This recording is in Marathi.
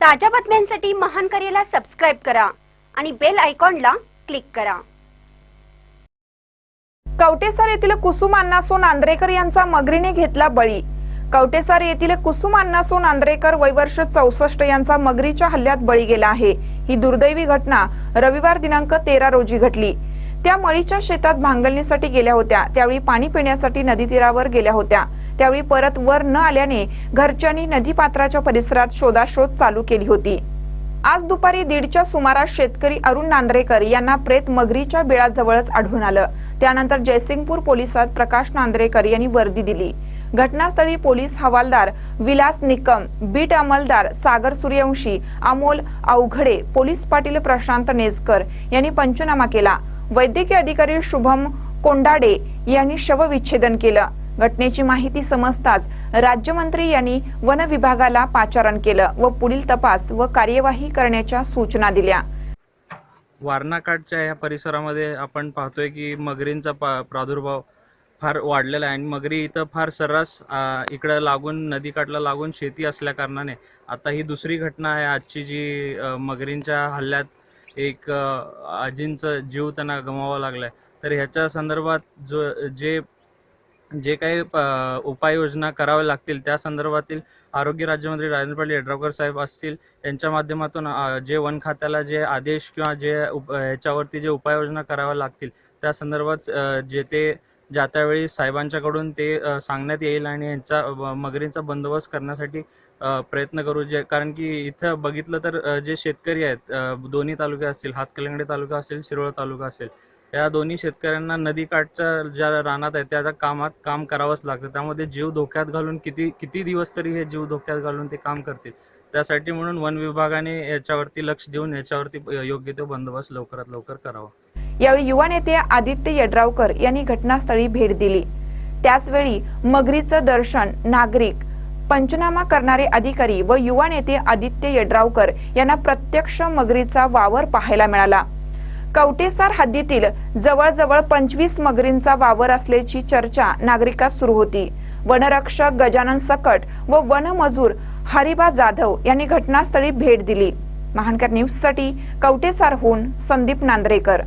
ताज्या बातम्यांसाठी महान करेला सबस्क्राईब करा आणि बेल आयकॉनला क्लिक करा. कवटेसार येथील कुसुम अण्णासो नांद्रेकर यांचा मगरीने घेतला बळी. कवटेसार येथील कुसुम अण्णासो नांद्रेकर वयवर्ष चौसष्ट यांचा मगरीच्या हल्ल्यात बळी गेला आहे. ही दुर्दैवी घटना रविवार दिनांक तेरा रोजी घडली. त्या मळीच्या शेतात भांगलणीसाठी गेल्या होत्या. त्यावेळी पाणी पिण्यासाठी नदी तीरावर गेल्या होत्या. त्यावेळी परत वर न आल्याने घरच्यांनी नदीपात्राच्या परिसरात शोधाशोध चालू केली होती. आज दुपारी दीडच्या सुमारास शेतकरी अरुण नांद्रेकर यांना प्रेत मगरीच्या बिळाजवळच आढळून आलं. त्यानंतर जयसिंगपूर पोलिसात प्रकाश नांद्रेकर यांनी वर्दी दिली. घटनास्थळी पोलीस हवालदार विलास निकम बीट अंमलदार सागर सूर्यवंशी अमोल अवघडे पोलीस पाटील प्रशांत नेसकर यांनी पंचनामा केला. वैद्यकीय अधिकारी शुभम कोंडाडे यांनी शवविच्छेदन केलं. घटनेची माहिती समजताच राज्यमंत्री यांनी वन विभागाला पाचारण केलं व पुढील तपास व कार्यवाही करण्याच्या सूचना दिल्या. वारणाकाठच्या या परिसरामध्ये आपण पाहतोय की मगरींचा पा प्रादुर्भाव फार वाढलेला आहे आणि मगरी इथं फार सर्रास इकडं लागून नदीकाठला लागून शेती असल्या कारणाने आता ही दुसरी घटना आहे. आजची जी मगरींच्या हल्ल्यात एक आजींचं आजींचा जीव त्यांना गमावा लागलाय. तर ह्याच्या संदर्भात जो जे जे काही उपाययोजना कराव्या लागतील त्या संदर्भातील आरोग्य राज्यमंत्री राजेंद्र पाटील यड्रावकर साहेब असतील यांच्या माध्यमातून जे वन खात्याला जे आदेश किंवा जे उप ह्याच्यावरती जे उपाययोजना कराव्या लागतील त्या संदर्भात जे ते ज्या त्यावेळी साहेबांच्याकडून ते सांगण्यात येईल आणि यांचा मगरींचा बंदोबस्त करण्यासाठी प्रयत्न करू जे कारण की इथं बघितलं तर जे शेतकरी आहेत दोन्ही तालुके असतील हातकलंगडे तालुका असेल शिरोळ तालुका असेल या दोन्ही शेतकऱ्यांना नदीकाठच्या ज्या रानात आहेत त्याचा कामात काम करावंच लागतं. त्यामध्ये जीव धोक्यात घालून किती किती दिवस तरी हे जीव धोक्यात घालून ते काम करतील. त्यासाठी म्हणून वन विभागाने याच्यावरती लक्ष देऊन याच्यावरती योग्य तो बंदोबस्त लवकरात लवकर करावा. यावेळी युवा नेते आदित्य यड्रावकर यांनी घटनास्थळी भेट दिली. त्याचवेळी मगरीचं दर्शन नागरिक पंचनामा करणारे अधिकारी व युवा नेते आदित्य यड्रावकर यांना प्रत्यक्ष मगरीचा वावर पाहायला मिळाला. कवटेसार हद्दीतील जवळजवळ पंचवीस मगरींचा वावर असल्याची चर्चा नागरिकात सुरू होती. वनरक्षक गजानन सकट व वनमजूर हरिबा जाधव यांनी घटनास्थळी भेट दिली. महानकर न्यूजसाठी कवटेसारहून संदीप नांद्रेकर.